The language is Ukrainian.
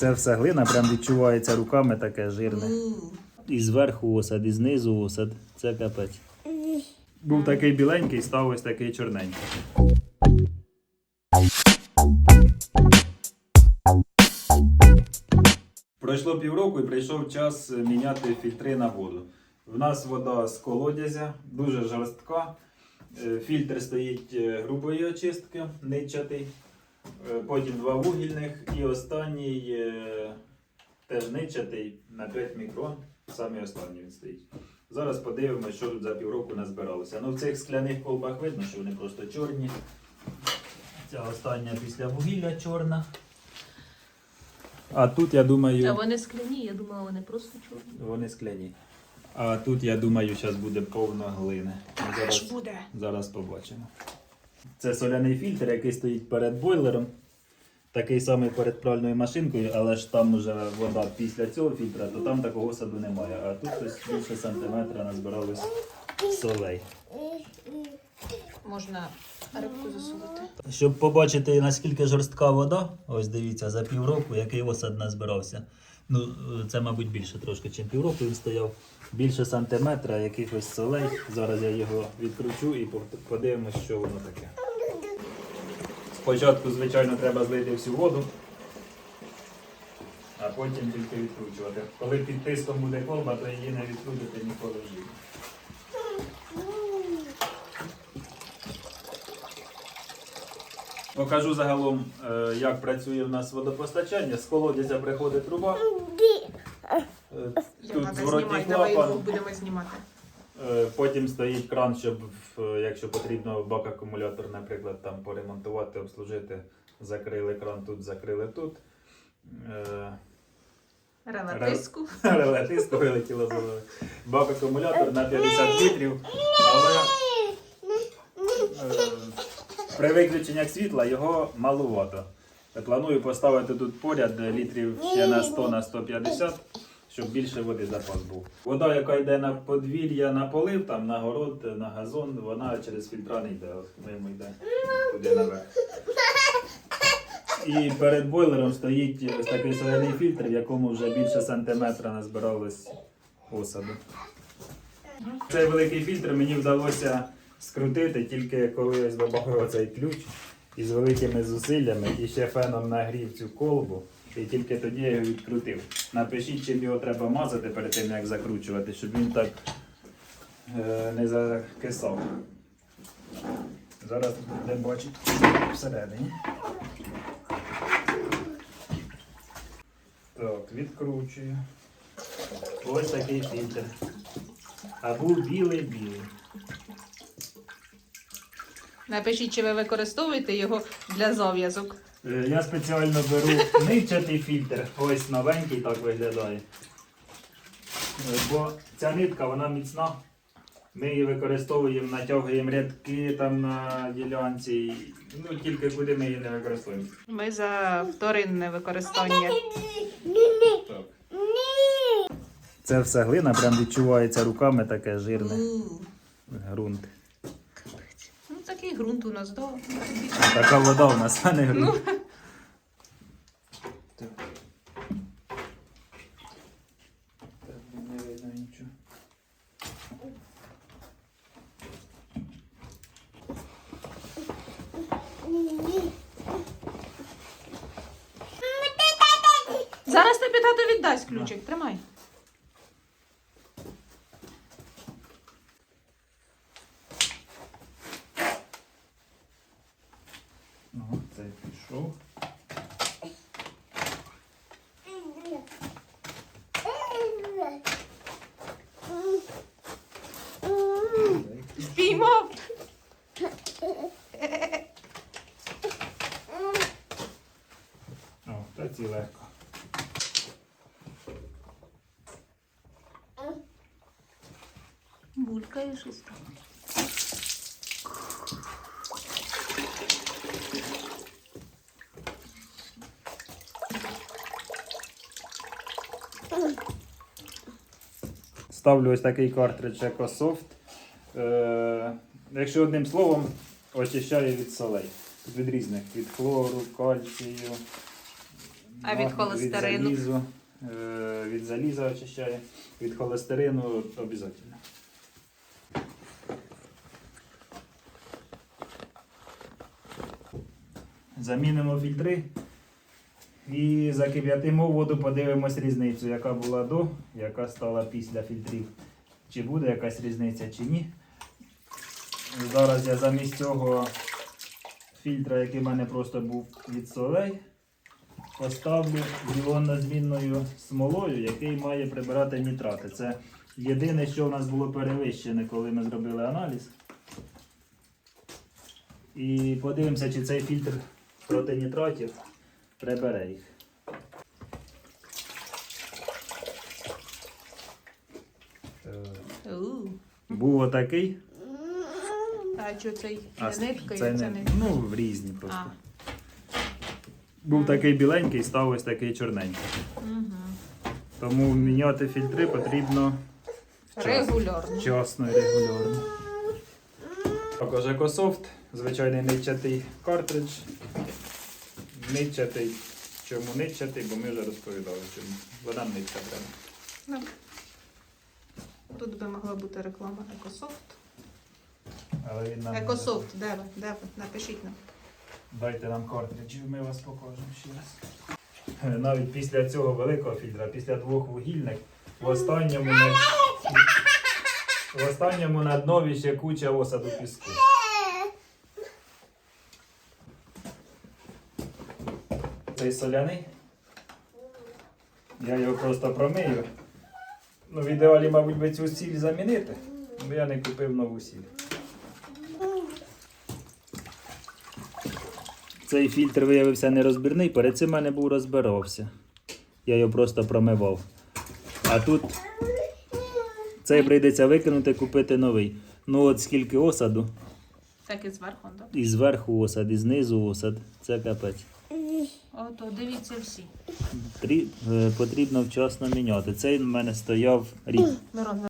Це все глина, прям відчувається руками таке жирне. І зверху осад, і знизу осад. Це капець. Був такий біленький, став ось такий чорненький. Пройшло півроку і прийшов час міняти фільтри на воду. В нас вода з колодязя, дуже жорстка. Е, Фільтр стоїть е, грубої очистки, нитчатий. Е, Потім два вугільних і останній е, теж нитчатий на 5 мікрон. Саме останній він стоїть. Зараз подивимося, що тут за півроку назбиралося. Ну, в цих скляних колбах видно, що вони просто чорні. Ця остання після вугілля чорна. А тут, я думаю. А вони скляні, я думала, вони просто чорні. Вони скляні. А тут, я думаю, зараз буде повно глини. Зараз, буде. зараз побачимо. Це соляний фільтр, який стоїть перед бойлером. Такий самий перед пральною машинкою, але ж там вже вода після цього фільтра, то там такого саду немає. А тут ось більше сантиметра назбиралось солей. Можна рибку засунути. Щоб побачити, наскільки жорстка вода, ось дивіться, за півроку, який осад назбирався. Ну, це, мабуть, більше трошки, ніж півроку він стояв. Більше сантиметра якихось солей. Зараз я його відкручу і подивимось, що воно таке. Спочатку, звичайно, треба злити всю воду, а потім тільки відкручувати. Коли під тиском буде колба, то її не відкрутити ніколи в житті. Покажу загалом, е, як працює в нас водопостачання. З колодязя приходить труба. Е, Тут зворотній клапан. будемо знімати. Е, Потім стоїть кран, щоб, якщо потрібно бак акумулятор, наприклад, там поремонтувати, обслужити. Закрили кран тут, закрили тут. Релатиску. Реле тиску вилетіло. Бак акумулятор на 50 літрів, але при виключеннях світла його малувато. Планую поставити тут поряд літрів ще на 100 на 150, щоб більше води запас був. Вода, яка йде на подвір'я, на полив, там на город, на газон, вона через фільтра не йде, мимо йде туди наверх. І перед бойлером стоїть ось такий соляний фільтр, в якому вже більше сантиметра назбиралось осаду. Цей великий фільтр мені вдалося скрутити тільки коли я добавив оцей ключ і з великими зусиллями і ще феном нагрів цю колбу. І тільки тоді я його відкрутив. Напишіть, чим його треба мазати перед тим, як закручувати, щоб він так е, не закисав. Зараз будемо бачити всередині. Так, відкручую. Ось такий фільтр. А білий-білий. Напишіть, чи ви використовуєте його для зав'язок. Е, Я спеціально беру нитчатий фільтр. Ось новенький так виглядає. Е, Бо ця нитка вона міцна. Ми її використовуємо, натягуємо рядки там на ділянці. Ну тільки куди ми її не використовуємо. Ми за вторинне використання. Так. Це все глина, прям відчувається руками таке жирне. Грунт. Ну, ґрунт у нас, да. Така вода у нас, а не грунт. Так. Так, не видно нічого. Зараз тобі тато віддасть ключик, тримай. Ага, цей пішов. Спіймав. О, та ці легко. Булькає щось там. Ставлю ось такий картридж EcoSoft. Е, якщо одним словом, очищаю від солей. Від різних, від хлору, кальцію, А від холестерину? Від, залізу, е, від заліза очищає, від холестерину обов'язково. Замінимо фільтри і закип'ятимо воду, подивимось різницю, яка була до, яка стала після фільтрів. Чи буде якась різниця, чи ні. Зараз я замість цього фільтра, який в мене просто був від солей, поставлю іонно-змінною смолою, який має прибирати нітрати. Це єдине, що в нас було перевищене, коли ми зробили аналіз. І подивимося, чи цей фільтр проти нітратів прибере їх. Е, Був отакий, А що цей а не це Це не, ну, в різні просто. А. Був такий біленький, став ось такий чорненький. Угу. Тому міняти фільтри потрібно. Регулярно. Вчасно і регулярно. Також екософт, звичайний нитчатий картридж. Нитчатий. Чому нитчатий, бо ми вже розповідали, чому. Вода нитка треба. Ну. Тут би могла бути реклама Екософт. Але він нам не Екософт, де ви? Де ви? Напишіть нам. Дайте нам картриджів, ми вас покажемо ще раз. Е, Навіть після цього великого фільтра, після двох вугільних, в останньому на, в останньому на днові ще куча осаду піску. Цей соляний. Я його просто промию. Ну, в ідеалі, мабуть, би цю сіль замінити, бо я не купив нову сіль. Цей фільтр виявився нерозбірний, перед цим мене був розбирався. Я його просто промивав. А тут цей прийдеться викинути, купити новий. Ну от скільки осаду, Так і зверху, так? і зверху осад, і знизу осад. Це капець. Ото, дивіться всі. Трі- е, Потрібно вчасно міняти. Цей в мене стояв рік. Мирон,